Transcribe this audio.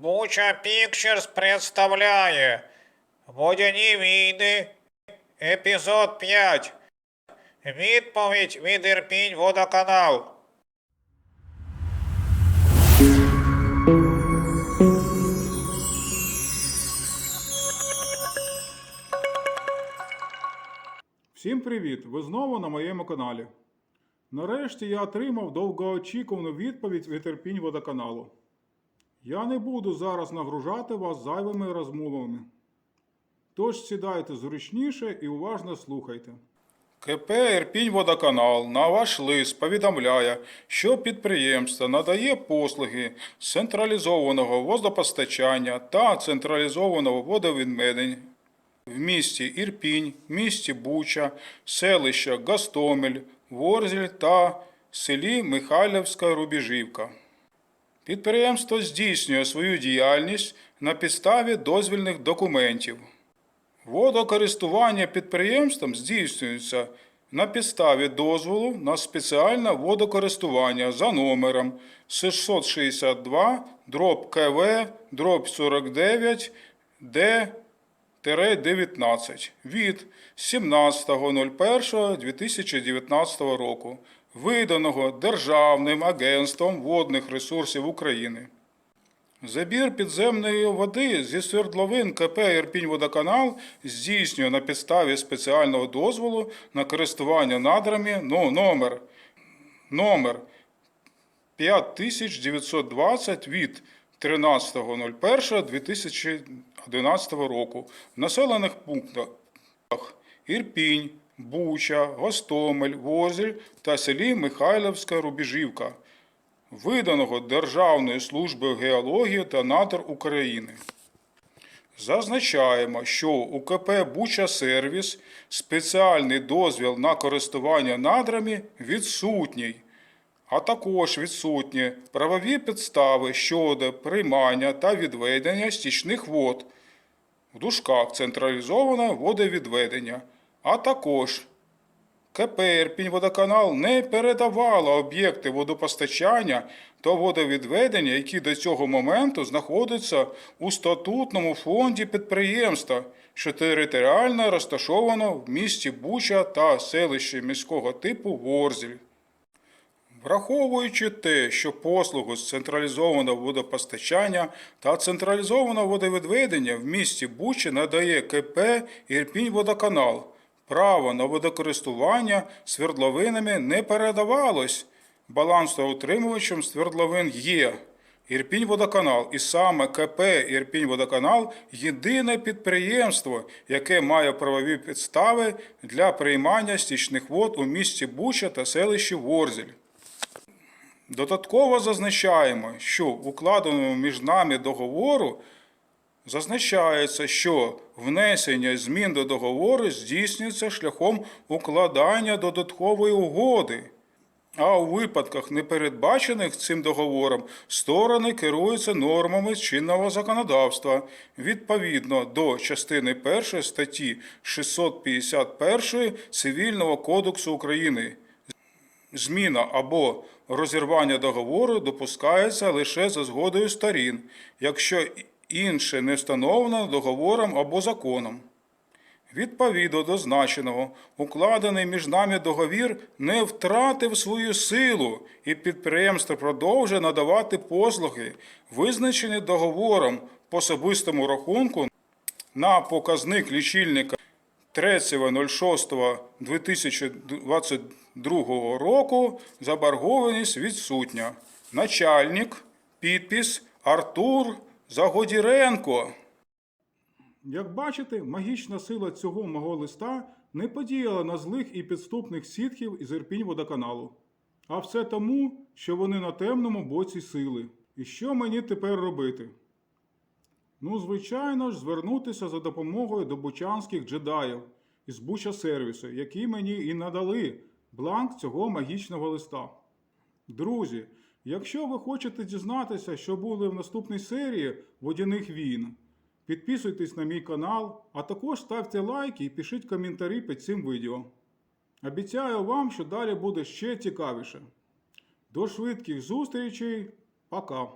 Буча Пікчерс представляє Водяні війни, епізод 5. Відповідь від Ірпінь водоканал. Всім привіт! Ви знову на моєму каналі. Нарешті я отримав довгоочікувану відповідь від Ірпінь водоканалу. Я не буду зараз нагружати вас зайвими розмовами. Тож сідайте зручніше і уважно слухайте. КП Ірпінь водоканал на ваш лист повідомляє, що підприємство надає послуги централізованого водопостачання та централізованого водовідведення в місті Ірпінь, місті Буча, селища Гастомель, Ворзель та селі Михайлівська Рубіжівка. Підприємство здійснює свою діяльність на підставі дозвільних документів. Водокористування підприємством здійснюється на підставі дозволу на спеціальне водокористування за номером 662 дроб КВ дроб 49 Д 19 від 17.01.2019 року, виданого Державним агентством водних ресурсів України. Забір підземної води зі свердловин КП «Ірпінь-Водоканал» здійснює на підставі спеціального дозволу на користування надрами ну, номер, номер 5920 від 13.01.2011 року в населених пунктах Ірпінь, Буча, Гостомель, Возель та селі Михайлівська Рубіжівка, виданого Державною службою геології та надр України. Зазначаємо, що у КП Буча Сервіс спеціальний дозвіл на користування надрами відсутній, а також відсутні правові підстави щодо приймання та відведення стічних вод в дужках централізоване водовідведення, а також КП «Ірпінь-Водоканал» не передавала об'єкти водопостачання та водовідведення, які до цього моменту знаходяться у статутному фонді підприємства, що територіально розташовано в місті Буча та селищі міського типу Ворзіль. Враховуючи те, що послугу з централізованого водопостачання та централізованого водовідведення в місті Бучі надає КП «Ірпінь-Водоканал», право на водокористування свердловинами не передавалось. Балансоутримувачем свердловин є Ірпінь-Водоканал, і саме КП Ірпінь-Водоканал єдине підприємство, яке має правові підстави для приймання стічних вод у місті Буча та селищі Ворзель. Додатково зазначаємо, що в укладеному між нами договору зазначається, що внесення змін до договору здійснюється шляхом укладання додаткової угоди. А у випадках, не передбачених цим договором, сторони керуються нормами чинного законодавства відповідно до частини 1 статті 651 Цивільного кодексу України. Зміна або розірвання договору допускається лише за згодою сторін, якщо інше не встановлено договором або законом. Відповідно до значеного, укладений між нами договір не втратив свою силу, і підприємство продовжує надавати послуги, визначені договором по особистому рахунку на показник лічильника 3.06.2022 року заборгованість відсутня. Начальник, підпис Артур Загодіренко. Як бачите, магічна сила цього мого листа не подіяла на злих і підступних сітхів із Ірпінь водоканалу. А все тому, що вони на темному боці сили. І що мені тепер робити? Ну, звичайно ж, звернутися за допомогою до бучанських джедаїв із Буча сервісу, які мені і надали бланк цього магічного листа. Друзі, якщо ви хочете дізнатися, що буде в наступній серії водяних війн, підписуйтесь на мій канал, а також ставте лайки і пишіть коментарі під цим відео. Обіцяю вам, що далі буде ще цікавіше. До швидких зустрічей. Пока!